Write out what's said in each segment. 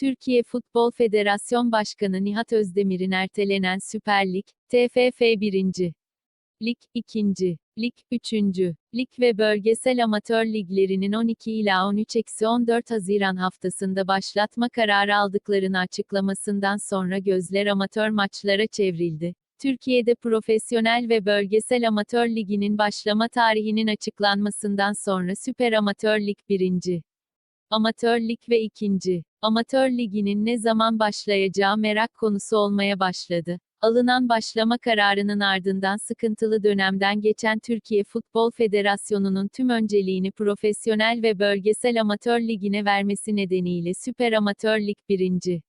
Türkiye Futbol Federasyon Başkanı Nihat Özdemir'in ertelenen Süper Lig, TFF 1. Lig, 2. Lig, 3. Lig ve Bölgesel Amatör Liglerinin 12 ila 13-14 Haziran haftasında başlatma kararı aldıklarını açıklamasından sonra gözler amatör maçlara çevrildi. Türkiye'de Profesyonel ve Bölgesel Amatör Ligi'nin başlama tarihinin açıklanmasından sonra Süper Amatör Lig 1. Amatör Lig ve 2. Amatör Ligi'nin ne zaman başlayacağı merak konusu olmaya başladı. Alınan başlama kararının ardından sıkıntılı dönemden geçen Türkiye Futbol Federasyonu'nun tüm önceliğini profesyonel ve bölgesel amatör ligine vermesi nedeniyle Süper Amatör Lig 1.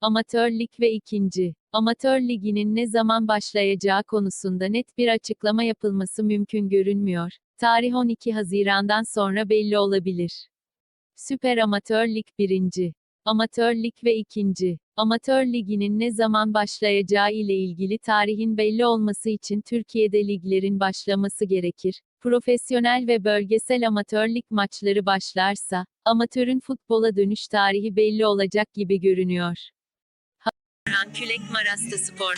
Amatör Lig ve 2. Amatör Ligi'nin ne zaman başlayacağı konusunda net bir açıklama yapılması mümkün görünmüyor. Tarih 12 Haziran'dan sonra belli olabilir. Süper Amatör Lig 1. Amatör Lig ve 2. Amatör Ligi'nin ne zaman başlayacağı ile ilgili tarihin belli olması için Türkiye'de liglerin başlaması gerekir. Profesyonel ve bölgesel amatör lig maçları başlarsa, amatörün futbola dönüş tarihi belli olacak gibi görünüyor. Külek Marasta Spor